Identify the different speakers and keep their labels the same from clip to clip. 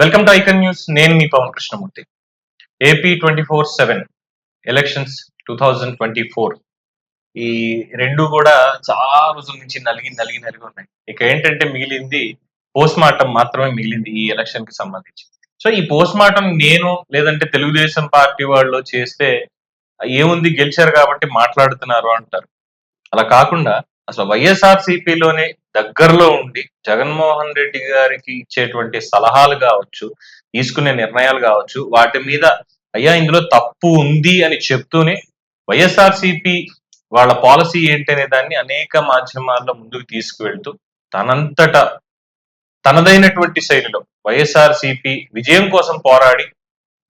Speaker 1: Welcome to icon news నేను మీ Pavan Krishnamurthy. AP twenty four seven elections two thousand twenty four ఈ రెండు కూడా చాలా రోజుల నుంచి నలిగి నలిగి నలిగి ఉన్నాయి. ఇక ఏంటంటే మిగిలింది పోస్ట్ మార్టం మాత్రమే మిగిలింది ఈ ఎలక్షన్కి సంబంధించి. సో ఈ పోస్ట్ మార్టం నేను లేదంటే తెలుగుదేశం పార్టీ వాళ్ళు చేస్తే ఏముంది గెలిచారు కాబట్టి మాట్లాడుతున్నారు అంటారు. అలా కాకుండా అసలు వైఎస్ఆర్ సిపిలోనే దగ్గరలో ఉండి జగన్మోహన్ రెడ్డి గారికి ఇచ్చేటువంటి సలహాలు కావచ్చు తీసుకునే నిర్ణయాలు కావచ్చు వాటి మీద అయ్యా ఇందులో తప్పు ఉంది అని చెప్తూనే వైఎస్ఆర్సిపి వాళ్ళ పాలసీ ఏంటనే దాన్ని అనేక మాధ్యమాల్లో ముందుకు తీసుకువెళ్తూ తనంతట తనదైనటువంటి శైలిలో వైఎస్ఆర్సిపి విజయం కోసం పోరాడి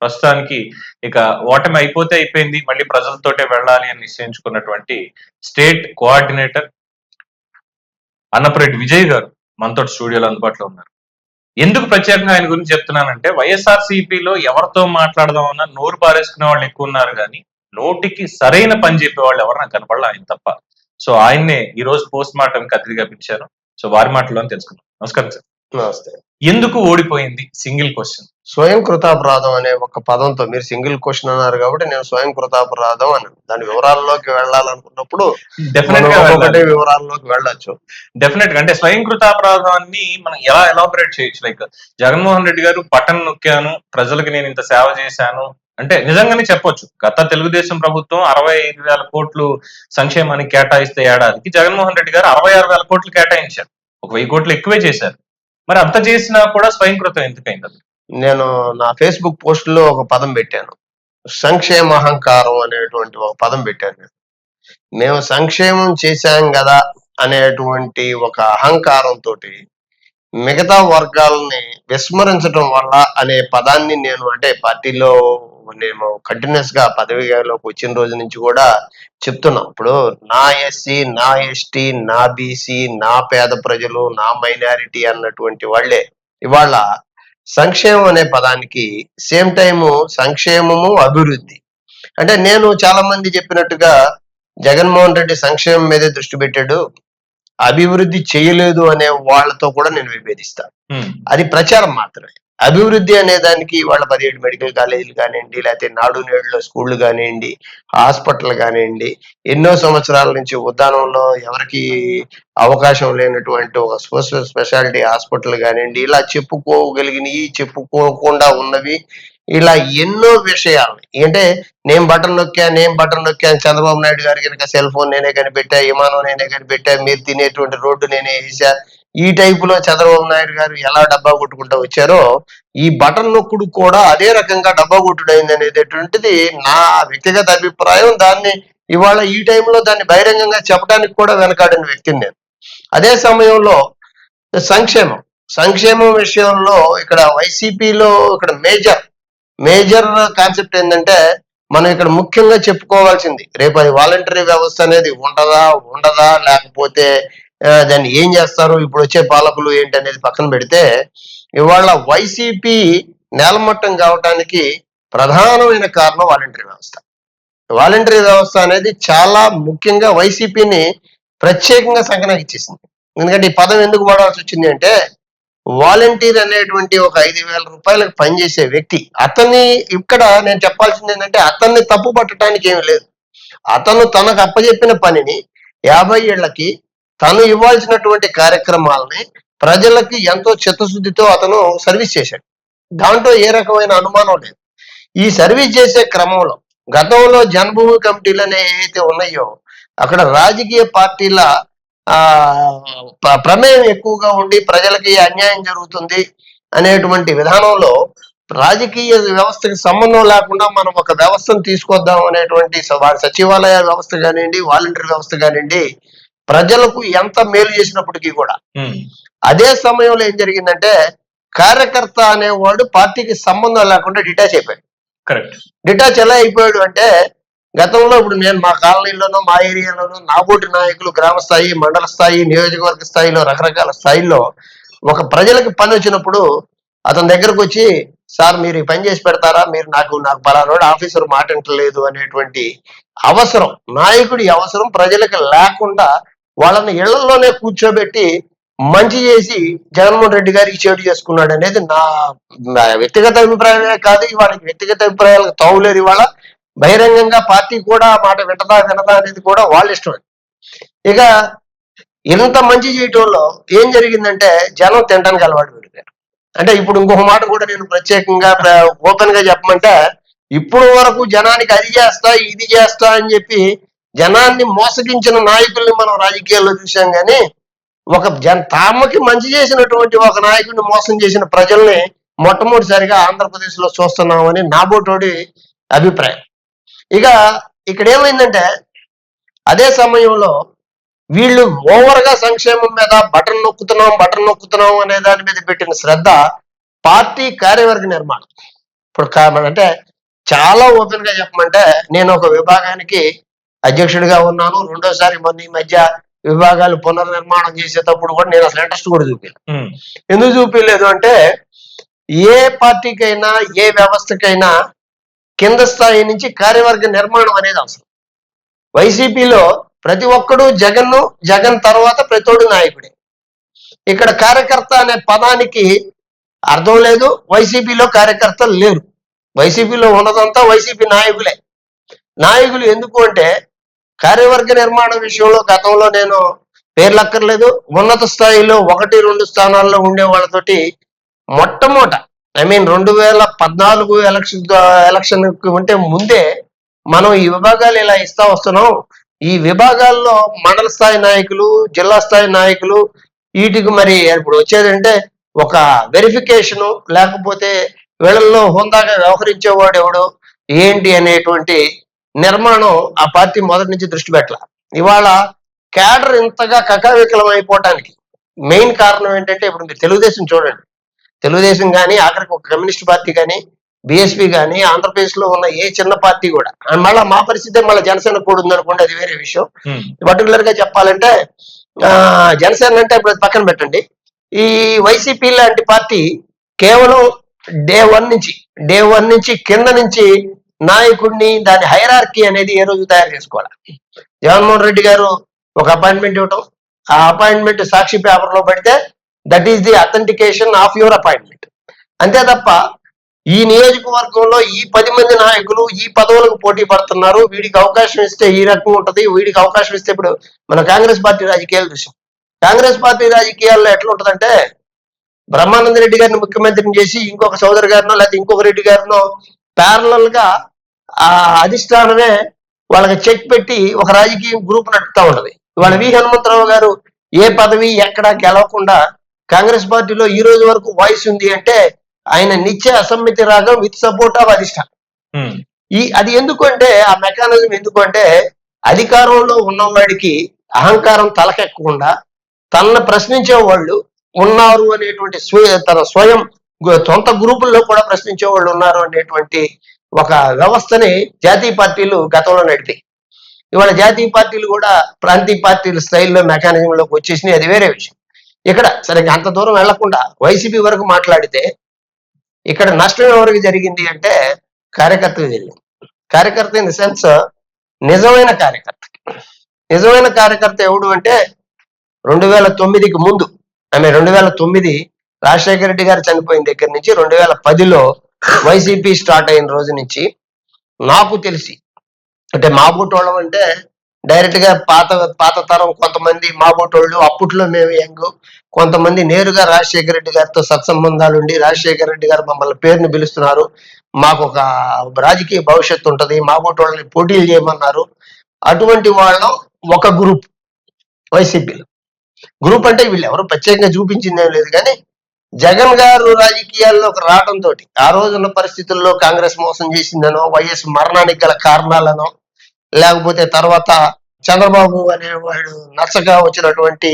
Speaker 1: ప్రస్తుతానికి ఇక ఓటమి అయిపోతే అయిపోయింది మళ్ళీ ప్రజలతోటే వెళ్ళాలి అని నిశ్చయించుకున్నటువంటి స్టేట్ కోఆర్డినేటర్ అన్నపరెడ్డి విజయ్ గారు మనతో స్టూడియోలో అందుబాటులో ఉన్నారు. ఎందుకు ప్రత్యేకంగా ఆయన గురించి చెప్తున్నానంటే వైఎస్ఆర్ సిపిలో ఎవరితో మాట్లాడదామన్నా నోరు పారేసుకునే వాళ్ళు ఎక్కువ ఉన్నారు కానీ నోటికి సరైన పని చెప్పే వాళ్ళు ఎవరు నాకు కనపడలే ఆయన తప్ప. సో ఆయన్నే ఈ రోజు పోస్ట్ మార్టం అతిథిగా పిలిచారు సో వారి మాటల్లో తెలుసుకుందాం. నమస్కారం సార్.
Speaker 2: నమస్తే.
Speaker 1: ఎందుకు ఓడిపోయింది సింగిల్ క్వశ్చన్?
Speaker 2: స్వయం కృతాపరాధం అనే ఒక పదంతో మీరు సింగిల్ క్వశ్చన్ అన్నారు కాబట్టి నేను స్వయం కృతాపరాధం అని దాని వివరాల్లోకి వెళ్ళాలనుకున్నప్పుడు డెఫినెట్గా వివరాల్లోకి వెళ్ళొచ్చు.
Speaker 1: డెఫినెట్గా అంటే స్వయం కృతాపరాధాన్ని మనం ఎలా ఎలాబరేట్ చేయొచ్చు? లైక్ జగన్మోహన్ రెడ్డి గారు బటన్ నొక్కాను ప్రజలకు నేను ఇంత సేవ చేశాను. అంటే నిజంగానే చెప్పొచ్చు. గత తెలుగుదేశం ప్రభుత్వం అరవై ఐదు వేల కోట్లు సంక్షేమానికి కేటాయిస్తే ఏడాదికి జగన్మోహన్ రెడ్డి గారు అరవై ఆరు వేల కోట్లు కేటాయించారు. ఒక వెయ్యి కోట్లు ఎక్కువే చేశారు. మరి అంత చేసినా కూడా స్వయం కృతం ఎందుకైంది
Speaker 2: నేను నా ఫేస్బుక్ పోస్ట్లో ఒక పదం పెట్టాను. సంక్షేమ అహంకారం అనేటువంటి ఒక పదం పెట్టాను నేను. మేము సంక్షేమం చేశాం కదా అనేటువంటి ఒక అహంకారంతో మిగతా వర్గాలని విస్మరించడం వల్ల అనే పదాన్ని నేను అంటే పార్టీలో నేను కంటిన్యూస్గా పదవిలోకి వచ్చిన రోజు నుంచి కూడా చెప్తున్నాం. ఇప్పుడు నా ఎస్సీ నా ఎస్టీ నా బీసీ నా పేద ప్రజలు నా మైనారిటీ అన్నటువంటి వాళ్ళే ఇవాళ సంక్షేమం అనే పదానికి సేమ్ టైము సంక్షేమము అభివృద్ధి. అంటే నేను చాలా మంది చెప్పినట్టుగా జగన్మోహన్ రెడ్డి సంక్షేమం మీదే దృష్టి పెట్టాడు. అభివృద్ధి చేయలేదు అనే వాళ్ళతో కూడా నేను విభేదిస్తాను. అది ప్రచారం మాత్రమే. అభివృద్ధి అనే దానికి వాళ్ళ పదిహేడు మెడికల్ కాలేజీలు కానివ్వండి లేకపోతే నాడు నేడులో స్కూళ్ళు కానివ్వండి హాస్పిటల్ కానివ్వండి ఎన్నో సంవత్సరాల నుంచి ఉద్దానంలో ఎవరికి అవకాశం లేనటువంటి ఒక సూపర్ స్పెషాలిటీ హాస్పిటల్ కానివ్వండి ఇలా చెప్పుకోగలిగినవి చెప్పుకోకుండా ఉన్నవి ఇలా ఎన్నో విషయాలు. అంటే నేను బటన్ నొక్కా నేను బటన్ నొక్కా చంద్రబాబు నాయుడు గారికి కనుక సెల్ ఫోన్ నేనే కనిపెట్టా విమానం నేనే కనిపెట్టా మీరు తినేటువంటి రోడ్డు నేనే వేసా ఈ టైపులో చంద్రబాబు నాయుడు గారు ఎలా డబ్బా కొట్టుకుంటూ వచ్చారో ఈ బటన్ నొక్కుడు కూడా అదే రకంగా డబ్బా కొట్టుడైంది అనేటటువంటిది నా వ్యక్తిగత అభిప్రాయం. దాన్ని ఇవాళ ఈ టైంలో దాన్ని బహిరంగంగా చెప్పడానికి కూడా వెనకాడిన వ్యక్తిని నేను. అదే సమయంలో సంక్షేమం. సంక్షేమం విషయంలో ఇక్కడ వైసీపీలో ఇక్కడ మేజర్ మేజర్ కాన్సెప్ట్ ఏంటంటే మనం ఇక్కడ ముఖ్యంగా చెప్పుకోవాల్సింది రేపు అది వాలంటరీ వ్యవస్థ అనేది ఉండదా ఉండదా లేకపోతే దాన్ని ఏం చేస్తారు? ఇప్పుడు వచ్చే పాలకులు ఏంటి అనేది పక్కన పెడితే ఇవాళ వైసీపీ నేలమట్టం కావటానికి ప్రధానమైన కారణం వాలంటరీ వ్యవస్థ. వాలంటరీ వ్యవస్థ అనేది చాలా ముఖ్యంగా వైసీపీని ప్రత్యేకంగా సంకనాకి ఇచ్చేసింది. ఎందుకంటే ఈ పదం ఎందుకు వాడాల్సి వచ్చింది అంటే వాలంటీర్ అనేటువంటి ఒక ఐదు వేల రూపాయలకు పనిచేసే వ్యక్తి అతన్ని ఇక్కడ నేను చెప్పాల్సింది ఏంటంటే అతన్ని తప్పు పట్టడానికి ఏమీ లేదు. అతను తనకు అప్పచెప్పిన పనిని యాభై ఏళ్ళకి తను ఇవ్వాల్సినటువంటి కార్యక్రమాలని ప్రజలకి ఎంతో చిత్తశుద్ధితో అతను సర్వీస్ చేశాడు. దాంట్లో ఏ రకమైన అనుమానం లేదు. ఈ సర్వీస్ చేసే క్రమంలో గతంలో జన్మభూమి కమిటీలు అనేవి ఏవైతే ఉన్నాయో అక్కడ రాజకీయ పార్టీల ఆ ప్రమేయం ఎక్కువగా ఉండి ప్రజలకి అన్యాయం జరుగుతుంది అనేటువంటి విధానంలో రాజకీయ వ్యవస్థకి సంబంధం లేకుండా మనం ఒక వ్యవస్థను తీసుకొద్దాం అనేటువంటి స- వారి సచివాలయ వ్యవస్థ కానివ్వండి వాలంటీర్ వ్యవస్థ కానివ్వండి ప్రజలకు ఎంత మేలు చేసినప్పటికీ కూడా. అదే సమయంలో ఏం జరిగిందంటే కార్యకర్త అనేవాడు పార్టీకి సంబంధం లేకుండా డిటాచ్ అయిపోయాడు.
Speaker 1: కరెక్ట్.
Speaker 2: డిటాచ్ ఎలా అయిపోయాడు అంటే గతంలో ఇప్పుడు నేను మా కాలనీలోనో మా ఏరియాలోనో నాబోటి నాయకులు గ్రామ స్థాయి మండల స్థాయి నియోజకవర్గ స్థాయిలో రకరకాల స్థాయిల్లో ఒక ప్రజలకు పని వచ్చినప్పుడు అతని దగ్గరకు వచ్చి సార్ మీరు ఈ పని చేసి పెడతారా? మీరు నాకు నాకు పలానాడు ఆఫీసర్ మాట వింటలేదు అనేటువంటి అవసరం నాయకుడి అవసరం ప్రజలకు లేకుండా వాళ్ళని ఇళ్ళలోనే కూర్చోబెట్టి మంచి చేసి జగన్మోహన్ రెడ్డి గారికి చేటు చేసుకున్నాడు అనేది నా వ్యక్తిగత అభిప్రాయమే కాదు వాళ్ళకి వ్యక్తిగత అభిప్రాయాలకు తావులేరు. ఇవాళ బహిరంగంగా పార్టీ కూడా మాట వింటదా వినదా అనేది కూడా వాళ్ళ ఇష్టం ఇక ఇంత మంచి చేయటంలో ఏం జరిగిందంటే జనం తినడానికి అలవాటు పెడిపోయారు. అంటే ఇప్పుడు ఇంకొక మాట కూడా నేను ప్రత్యేకంగా ఓపెన్గా చెప్పమంటే ఇప్పుడు వరకు జనానికి అది చేస్తా ఇది చేస్తా అని చెప్పి జనాన్ని మోసగించిన నాయకుల్ని మనం రాజకీయాల్లో చూసాం కానీ ఒక జన తామకి మంచి చేసినటువంటి ఒక నాయకుడిని మోసం చేసిన ప్రజల్ని మొట్టమొదటిసారిగా ఆంధ్రప్రదేశ్లో చూస్తున్నామని నాబోటోడి అభిప్రాయం. ఇక ఇక్కడ ఏమైందంటే అదే సమయంలో వీళ్ళు ఓవర్గా సంక్షేమం మీద బటన్ నొక్కుతున్నాం బటన్ నొక్కుతున్నాం అనే దాని మీద పెట్టిన శ్రద్ధ పార్టీ కార్యవర్గ నిర్మాణం. ఇప్పుడు కా- అంటే చాలా ఓపెన్గా చెప్పమంటే నేను ఒక విభాగానికి అధ్యక్షుడిగా ఉన్నాను. రెండోసారి మొన్న ఈ మధ్య విభాగాలు పునర్నిర్మాణం చేసేటప్పుడు కూడా నేను అసలు ఇంట్రెస్ట్ కూడా
Speaker 1: ఉమ్,
Speaker 2: ఎందుకు చూపించలేదు అంటే ఏ పార్టీకైనా ఏ వ్యవస్థకైనా కింద స్థాయి నుంచి కార్యవర్గ నిర్మాణం అనేది అవసరం. వైసీపీలో ప్రతి ఒక్కడు జగన్ జగన్ తర్వాత ప్రతోడు నాయకుడే. ఇక్కడ కార్యకర్త అనే పదానికి అర్థం లేదు. వైసీపీలో కార్యకర్తలు లేరు. వైసీపీలో ఉన్నదంతా వైసీపీ నాయకులే. నాయకులు ఎందుకు అంటే కార్యవర్గ నిర్మాణం విషయంలో గతంలో నేను పేర్లక్కర్లేదు. ఉన్నత స్థాయిలో ఒకటి రెండు స్థానాల్లో ఉండే వాళ్ళతోటి మొట్టమొదట ఐ మీన్ రెండు వేల పద్నాలుగు ఎలక్షన్ ఎలక్షన్ ఉంటే ముందే మనం ఈ విభాగాలు ఇలా ఇస్తా వస్తున్నాం. ఈ విభాగాల్లో మండల స్థాయి నాయకులు జిల్లా స్థాయి నాయకులు వీటికి మరి ఇప్పుడు వచ్చేదంటే ఒక వెరిఫికేషన్ లేకపోతే వీళ్ళల్లో హుందాగా వ్యవహరించేవాడు ఎవడు? ఏంటి అనేటువంటి నిర్మాణం ఆ పార్టీ మొదటి నుంచి దృష్టి పెట్టాల. ఇవాళ క్యాడర్ ఇంతగా కకావికలం అయిపోవటానికి మెయిన్ కారణం ఏంటంటే ఇప్పుడు మీరు తెలుగుదేశం చూడండి. తెలుగుదేశం కానీ ఆఖరికి ఒక కమ్యూనిస్ట్ పార్టీ కానీ బీఎస్పీ కానీ ఆంధ్రప్రదేశ్లో ఉన్న ఏ చిన్న పార్టీ కూడా మళ్ళీ మా పరిస్థితి మళ్ళీ జనసేన కూడా ఉందనుకోండి అది వేరే విషయం. పర్టికులర్గా చెప్పాలంటే ఆ, జనసేన అంటే ఇప్పుడు పక్కన పెట్టండి. ఈ వైసీపీ లాంటి పార్టీ కేవలం డే వన్ నుంచి డే వన్ నుంచి కింద నుంచి నాయకుడిని దాని హైరార్కీ అనేది ఏ రోజు తయారు చేసుకోవాలి? జగన్మోహన్ రెడ్డి గారు ఒక అపాయింట్మెంట్ ఇవ్వటం ఆ అపాయింట్మెంట్ సాక్షి పేపర్లో పెడితే that is the authentication of your appointment అంతే తప్ప ఈ నియోజకవర్గంలో ఈ పది మంది నాయకులు ఈ పదవులకు పోటీ పడుతున్నారు. వీడికి అవకాశం ఇస్తే ఈ రకం ఉంటది. వీడికి అవకాశం ఇస్తే ఇప్పుడు మన కాంగ్రెస్ పార్టీ రాజకీయాలు చూసాం. కాంగ్రెస్ పార్టీ రాజకీయాల్లో ఎట్లా ఉంటదంటే బ్రహ్మానంద రెడ్డి గారిని ముఖ్యమంత్రిని చేసి ఇంకొక సోదరు గారినో లేకపోతే ఇంకొక రెడ్డి గారినో ప్యారలల్గా ఆ అధిష్టానమే వాళ్ళకి చెక్ పెట్టి ఒక రాజకీయ గ్రూప్ నడుపుతా ఉంటది. వాళ్ళ వి. హనుమంతరావు గారు ఏ పదవి ఎక్కడ గెలవకుండా కాంగ్రెస్ పార్టీలో ఈ రోజు వరకు వాయిస్ ఉంది అంటే ఆయన నిత్య అసమ్మితి రాగం విత్ సపోర్ట్ ఆఫ్ అధిష్టానం. ఈ అది ఎందుకు అంటే ఆ మెకానిజం ఎందుకు అంటే అధికారంలో ఉన్నవాడికి అహంకారం తలకెక్కకుండా తనను ప్రశ్నించే వాళ్ళు ఉన్నారు అనేటువంటి తన స్వయం సొంత గ్రూపుల్లో కూడా ప్రశ్నించే వాళ్ళు ఉన్నారు అనేటువంటి ఒక వ్యవస్థని జాతీయ పార్టీలు గతంలో నడిపాయి ఇవాళ జాతీయ పార్టీలు కూడా ప్రాంతీయ పార్టీల స్థాయిల్లో మెకానిజంలోకి వచ్చేసినాయి. అది వేరే విషయం. ఇక్కడ సరే అంత దూరం వెళ్ళకుండా వైసీపీ వరకు మాట్లాడితే ఇక్కడ నష్టం ఎవరికి జరిగింది అంటే కార్యకర్తకు జరిగింది. కార్యకర్త ఇన్ సెన్స్ నిజమైన కార్యకర్త. నిజమైన కార్యకర్త ఎవడు అంటే రెండు వేల తొమ్మిదికి ముందు ఆమె రెండు వేల తొమ్మిది రాజశేఖర రెడ్డి గారు చనిపోయిన దగ్గర నుంచి రెండు వేల పదిలో వైసీపీ స్టార్ట్ అయిన రోజు నుంచి నాకు తెలిసి అంటే మా అంటే డైరెక్ట్గా పాత పాత తరం కొంతమంది మా అప్పట్లో మేము యంగ్ కొంతమంది నేరుగా రాజశేఖర రెడ్డి గారితో సత్సంబంధాలు ఉండి రాజశేఖర రెడ్డి గారు మమ్మల్ని పేరుని పిలుస్తున్నారు. మాకు ఒక రాజకీయ భవిష్యత్తు ఉంటది మా పోటీలు చేయమన్నారు. అటువంటి వాళ్ళం ఒక గ్రూప్ వైసీపీలో. గ్రూప్ అంటే వీళ్ళు ఎవరు ప్రత్యేకంగా చూపించిందేం లేదు కానీ జగన్ గారు రాజకీయాల్లోకి రావడంతో ఆ రోజున్న పరిస్థితుల్లో కాంగ్రెస్ మోసం చేసిందనో వైఎస్ మరణానికి గల కారణాలనో లేకపోతే తర్వాత చంద్రబాబు అనేవాడు నచ్చగా వచ్చినటువంటి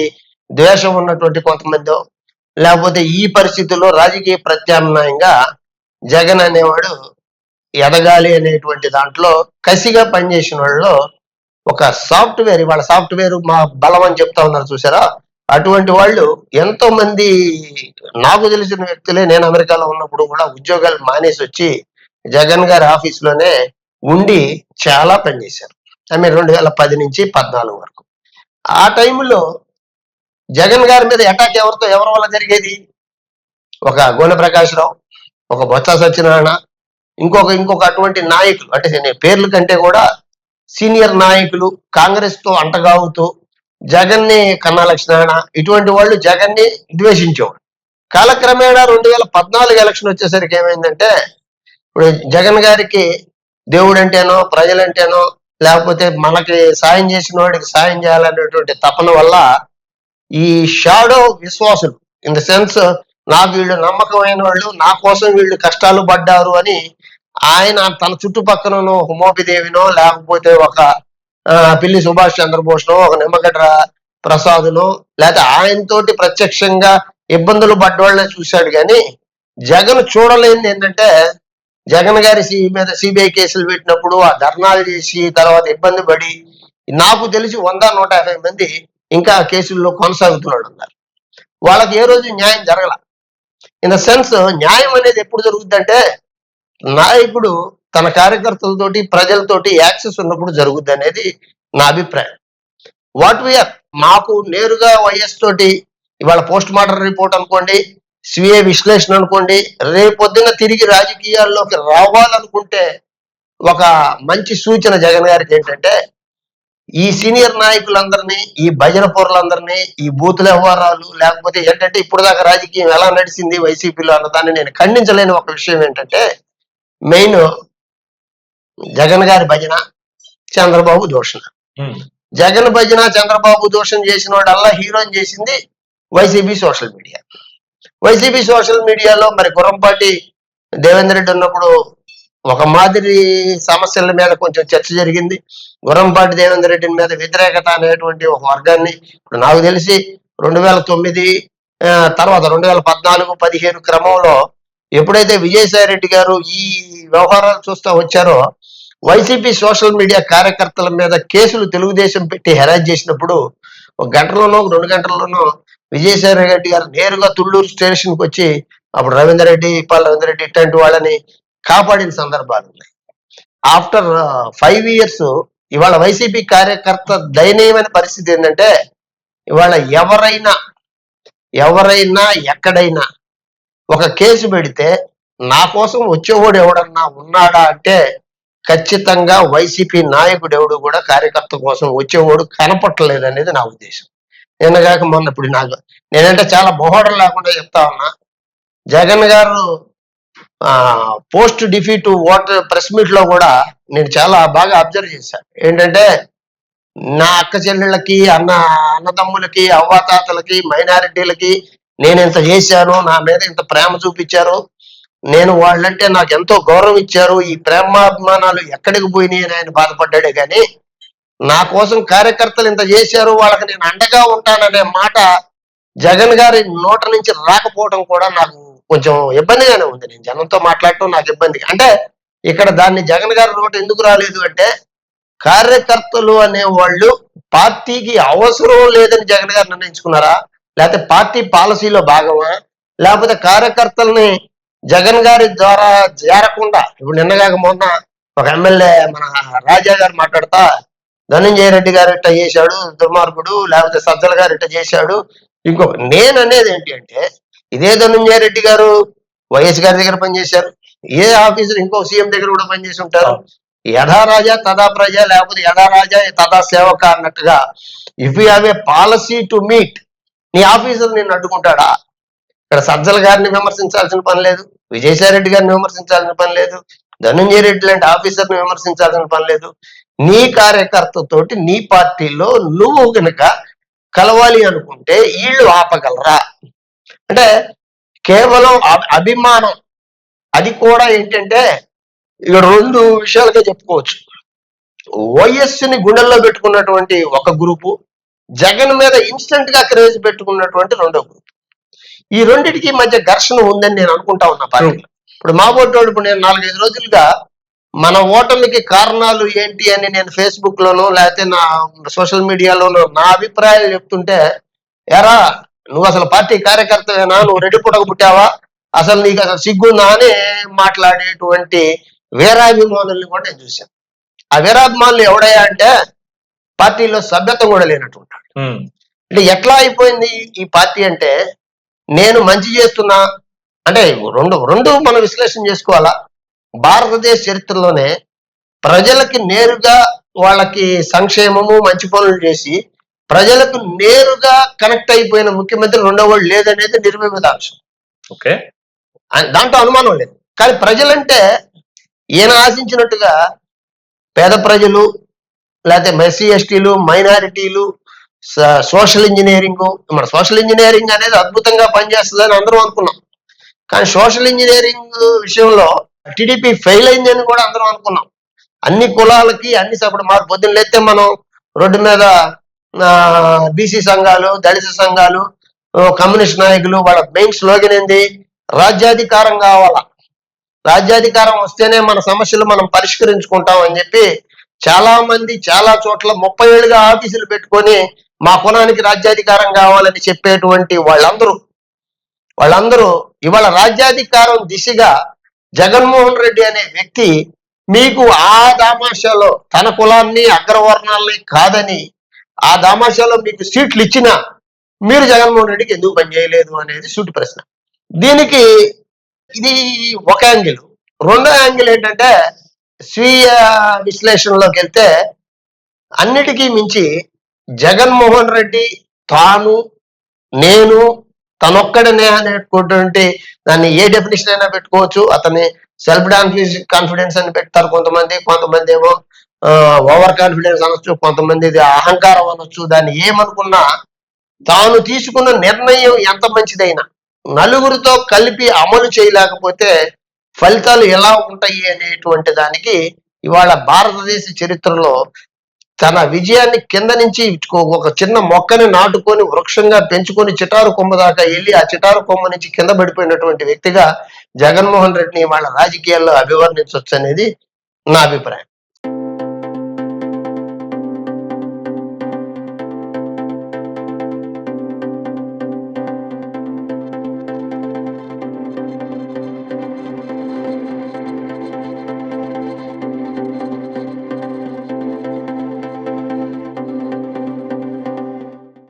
Speaker 2: ద్వేషం ఉన్నటువంటి కొంతమందో లేకపోతే ఈ పరిస్థితుల్లో రాజకీయ ప్రత్యామ్నాయంగా జగన్ అనేవాడు ఎదగాలి అనేటువంటి దాంట్లో కసిగా పనిచేసిన వాళ్ళు ఒక సాఫ్ట్వేర్ ఇవాళ సాఫ్ట్వేర్ మా బలం అని చెప్తా ఉన్నారు చూసారా? అటువంటి వాళ్ళు ఎంతో మంది నాకు తెలిసిన వ్యక్తులే నేను అమెరికాలో ఉన్నప్పుడు కూడా ఉద్యోగాలు మానేసి వచ్చి జగన్ గారి ఆఫీస్లోనే ఉండి చాలా పనిచేశారు ఐ మీన్ రెండు వేల పది నుంచి పద్నాలుగు వరకు. ఆ టైంలో జగన్ గారి మీద అటాక్ ఎవరితో ఎవరి వల్ల జరిగేది? ఒక గోనె ప్రకాశ్రావు ఒక బొత్స సత్యనారాయణ ఇంకొక ఇంకొక అటువంటి నాయకులు అంటే నేను పేర్ల కంటే కూడా సీనియర్ నాయకులు కాంగ్రెస్తో అంటగావుతూ జగన్ని కన్నా లక్ష్మీనారాయణ. ఇటువంటి వాళ్ళు జగన్ని ద్వేషించేవాడు కాలక్రమేణా రెండు వేల పద్నాలుగు ఎలక్షన్ వచ్చేసరికి ఏమైందంటే ఇప్పుడు జగన్ గారికి దేవుడు అంటేనో ప్రజలంటేనో లేకపోతే మనకి సాయం చేసిన వాడికి సాయం చేయాలనేటువంటి తపన వల్ల ఈ షాడో విశ్వాసులు ఇన్ ద సెన్స్ నాకు వీళ్ళు నమ్మకమైన వాళ్ళు నా కోసం వీళ్ళు కష్టాలు పడ్డారు అని ఆయన తన చుట్టుపక్కల ఒక మోపిదేవినో లేకపోతే ఒక పిల్లి సుభాష్ చంద్రబోస్ను ఒక నిమ్మగడ్డ ప్రసాదును లేకపోతే ఆయనతోటి ప్రత్యక్షంగా ఇబ్బందులు పడ్డవాళ్ళని చూశాడు కానీ జగన్ చూడలేనిది ఏంటంటే జగన్ గారి సి మీద సిబిఐ కేసులు పెట్టినప్పుడు ఆ ధర్నాలు చేసి తర్వాత ఇబ్బంది పడి నాకు తెలిసి వంద నూట యాభై మంది ఇంకా ఆ కేసుల్లో కొనసాగుతున్నాడు అన్నారు. వాళ్ళకి ఏ రోజు న్యాయం జరగల. ఇన్ ద సెన్స్ న్యాయం అనేది ఎప్పుడు జరుగుతుందంటే నాయకుడు తన కార్యకర్తలతోటి ప్రజలతోటి యాక్సెస్ ఉన్నప్పుడు జరుగుద్ది అనేది నా అభిప్రాయం. వాట్ వీఆర్ మాకు నేరుగా వైఎస్ తోటి ఇవాళ పోస్ట్ మార్టం రిపోర్ట్ అనుకోండి స్వీయ విశ్లేషణ అనుకోండి రేపొద్దున తిరిగి రాజకీయాల్లోకి రావాలనుకుంటే ఒక మంచి సూచన జగన్ గారికి ఏంటంటే ఈ సీనియర్ నాయకులందరినీ ఈ భజన పౌరులందరినీ ఈ బూత్ వ్యవహారాలు లేకపోతే ఏంటంటే ఇప్పుడు దాకా రాజకీయం ఎలా నడిచింది వైసీపీలో అన్నదాన్ని నేను ఖండించలేని ఒక విషయం ఏంటంటే మెయిన్ జగన్ గారి భజన చంద్రబాబు దూషణ. జగన్ భజన చంద్రబాబు దోషం చేసిన వాడల్లా హీరోయిన్ చేసింది YCP social media. YCP social మీడియాలో మరి గుర్రంపాటి దేవేందర్ రెడ్డి ఉన్నప్పుడు ఒక మాదిరి సమస్యల మీద కొంచెం చర్చ జరిగింది. గుర్రంపాటి దేవేందర్ రెడ్డి మీద వ్యతిరేకత అనేటువంటి ఒక వర్గాన్ని ఇప్పుడు నాకు తెలిసి రెండు వేల తొమ్మిది తర్వాత రెండు వేల పద్నాలుగు పదిహేను క్రమంలో ఎప్పుడైతే విజయసాయి రెడ్డి గారు ఈ వ్యవహారాలు చూస్తూ వచ్చారో వైసీపీ సోషల్ మీడియా కార్యకర్తల మీద కేసులు తెలుగుదేశం పెట్టి హెరాజ్ చేసినప్పుడు ఒక గంటలోనో రెండు గంటల్లోనో విజయసాయి రెడ్డి గారు నేరుగా తుళ్ళూరు స్టేషన్కి వచ్చి అప్పుడు రవీందర్ రెడ్డి ఇప్పాల రవీందర్ రెడ్డి ఇట్లాంటి వాళ్ళని కాపాడిన సందర్భాలు ఉన్నాయి. ఆఫ్టర్ ఫైవ్ ఇయర్స్ ఇవాళ వైసీపీ కార్యకర్త దయనీయమైన పరిస్థితి ఏంటంటే ఇవాళ ఎవరైనా ఎవరైనా ఎక్కడైనా ఒక కేసు పెడితే నా కోసం వచ్చేవాడు ఎవడన్నా ఉన్నాడా అంటే ఖచ్చితంగా వైసీపీ నాయకుడు ఎవడు కూడా కార్యకర్త కోసం వచ్చేవాడు కనపట్టలేదు అనేది నా ఉద్దేశం. నిన్నగాక మొన్న ఇప్పుడు నాకు నేనంటే చాలా మొహోడం లేకుండా చెప్తా ఉన్నా. జగన్ గారు ఆ పోస్ట్ డిఫీట్ ఓటర్ ప్రెస్ మీట్లో కూడా నేను చాలా బాగా అబ్జర్వ్ చేశాను ఏంటంటే నా అక్క చెల్లెళ్ళకి అన్న అన్నదమ్ములకి అవ్వాతాతలకి మైనారిటీలకి నేను ఇంత చేశాను నా మీద ఇంత ప్రేమ చూపించారు. నేను వాళ్ళంటే నాకు ఎంతో గౌరవం ఇచ్చారు. ఈ ప్రేమాభిమానాలు ఎక్కడికి పోయినాయి అని ఆయన బాధపడ్డాడే కానీ నా కోసం కార్యకర్తలు ఇంత చేశారు వాళ్ళకి నేను అండగా ఉంటాననే మాట జగన్ గారి నోట నుంచి రాకపోవడం కూడా నాకు కొంచెం ఇబ్బందిగానే ఉంది. నేను జనంతో మాట్లాడటం నాకు ఇబ్బంది. అంటే ఇక్కడ దాన్ని జగన్ గారి నోట ఎందుకు రాలేదు అంటే కార్యకర్తలు అనేవాళ్ళు పార్టీకి అవసరం లేదని జగన్ గారు నిర్ణయించుకున్నారా? లేకపోతే పార్టీ పాలసీలో భాగమా? లేకపోతే కార్యకర్తల్ని జగన్ గారి ద్వారా చేరకుండా ఇప్పుడు నిన్నగాక మొన్న ఒక ఎమ్మెల్యే మన రాజా గారు మాట్లాడతా ధనంజయ రెడ్డి గారు ఇట్ట చేశాడు దుర్మార్గుడు లేకపోతే సజ్జల గారు ఇట్ట చేశాడు. ఇంకొక నేను అనేది ఏంటి అంటే ఇదే ధనంజయ రెడ్డి గారు వైఎస్ గారి దగ్గర పనిచేశారు ఏ ఆఫీసర్ ఇంకో సీఎం దగ్గర కూడా పనిచేసి ఉంటారు. యథా రాజా తదా ప్రజ లేకపోతే యథా రాజా తదా సేవక అన్నట్టుగా if you have a policy to meet నీ ఆఫీసర్ నిన్ను అడ్డుకుంటాడా? ఇక్కడ సజ్జల గారిని విమర్శించాల్సిన పని లేదు విజయసాయిరెడ్డి గారిని విమర్శించాల్సిన పని లేదు ధనంజయ రెడ్డి లాంటి ఆఫీసర్ని విమర్శించాల్సిన పని లేదు. నీ కార్యకర్తతోటి నీ పార్టీలో నువ్వు గనక కలవాలి అనుకుంటే వీళ్ళు ఆపగలరా? అంటే కేవలం అభి- అభిమానం. అది కూడా ఏంటంటే ఇక రెండు విషయాలుగా చెప్పుకోవచ్చు. వైఎస్ని గుండెల్లో పెట్టుకున్నటువంటి ఒక గ్రూపు జగన్ మీద ఇన్స్టెంట్గా క్రేజ్ పెట్టుకున్నటువంటి రెండో గ్రూప్ ఈ రెండిటికి మధ్య ఘర్షణ ఉందని నేను అనుకుంటా ఉన్నా పార్టీలో. ఇప్పుడు మా ఓటోడు ఇప్పుడు నేను నాలుగైదు రోజులుగా మన ఓటమికి కారణాలు ఏంటి అని నేను ఫేస్బుక్ లోనో లేకపోతే నా సోషల్ మీడియాలోనో నా అభిప్రాయాలు చెప్తుంటే ఎరా నువ్వు అసలు పార్టీ కార్యకర్తవేనా? నువ్వు రెడ్డి పుట్టక పుట్టావా? అసలు నీకు అసలు సిగ్గుందా అని మాట్లాడేటువంటి వీరాభిమానుల్ని కూడా నేను చూశాను. ఆ వీరాభిమానులు ఎవడయ్యా అంటే పార్టీలో సభ్యత్వం కూడా లేనట్టు అంటే ఎట్లా అయిపోయింది ఈ పార్టీ అంటే నేను మంచి చేస్తున్నా అంటే రెండు రెండు మనం విశ్లేషణ చేసుకోవాలా? భారతదేశ చరిత్రలోనే ప్రజలకి నేరుగా వాళ్ళకి సంక్షేమము మంచి పనులు చేసి ప్రజలకు నేరుగా కనెక్ట్ అయిపోయిన ముఖ్యమంత్రి రెండో వాళ్ళు లేదనేది నిర్వివాదాంశం
Speaker 1: ఓకే.
Speaker 2: ఆ- దాంట్లో అనుమానం లేదు. కానీ ప్రజలంటే ఈయన ఆశించినట్టుగా పేద ప్రజలు లేకపోతే ఎస్సీ ఎస్టీలు మైనారిటీలు సోషల్ ఇంజనీరింగ్ మన సోషల్ ఇంజనీరింగ్ అనేది అద్భుతంగా పనిచేస్తుందని అందరం అనుకున్నాం. కానీ సోషల్ ఇంజనీరింగ్ విషయంలో టీడీపీ ఫెయిల్ అయిందని కూడా అందరం అనుకున్నాం. అన్ని కులాలకి అన్ని సపోర్ట్ మాకు పొద్దున్న లేస్తే మనం రోడ్డు మీద బీసీ సంఘాలు దళిత సంఘాలు కమ్యూనిస్ట్ నాయకులు వాళ్ళ మెయిన్ స్లోగన్ ఏంది? రాజ్యాధికారం కావాలా? రాజ్యాధికారం వస్తేనే మన సమస్యలు మనం పరిష్కరించుకుంటాం అని చెప్పి చాలా మంది చాలా చోట్ల ముప్పై ఏళ్ళుగా ఆఫీసులు పెట్టుకొని మా కులానికి రాజ్యాధికారం కావాలని చెప్పేటువంటి వాళ్ళందరూ వాళ్ళందరూ ఇవాళ రాజ్యాధికారం దిశగా జగన్మోహన్ రెడ్డి అనే వ్యక్తి మీకు ఆ దామాషాలో తన కులాన్ని అగ్రవర్ణాలని కాదని ఆ దామాషాలో మీకు సీట్లు ఇచ్చినా మీరు జగన్మోహన్ రెడ్డికి ఎందుకు పనిచేయలేదు అనేది సూటి ప్రశ్న. దీనికి ఇది ఒక యాంగిల్. రెండో యాంగిల్ ఏంటంటే స్వీయ విశ్లేషణలోకి వెళ్తే అన్నిటికీ మించి జగన్మోహన్ రెడ్డి తాను నేను తనొక్కడనే అనేటువంటి దాన్ని ఏ డెఫినేషన్ అయినా పెట్టుకోవచ్చు. అతని సెల్ఫ్ కాన్ఫిడెన్స్ అని పెడతారు కొంతమంది కొంతమంది ఏమో ఓవర్ కాన్ఫిడెన్స్ అనొచ్చు కొంతమంది ఇది అహంకారం అనొచ్చు. దాన్ని ఏమనుకున్నా తాను తీసుకున్న నిర్ణయం ఎంత మంచిదైనా నలుగురితో కలిపి అమలు చేయలేకపోతే ఫలితాలు ఎలా ఉంటాయి అనేటువంటి దానికి ఇవాళ భారతదేశ చరిత్రలో తన విజయాన్ని కింద నుంచి ఒక చిన్న మొక్కని నాటుకొని వృక్షంగా పెంచుకొని చిటారు కొమ్మ దాకా వెళ్ళి ఆ చిటారు కొమ్మ నుంచి కింద పడిపోయినటువంటి వ్యక్తిగా జగన్మోహన్ రెడ్డిని వాళ్ళ రాజకీయాల్లో అభివర్ణించవచ్చు అనేది నా అభిప్రాయం.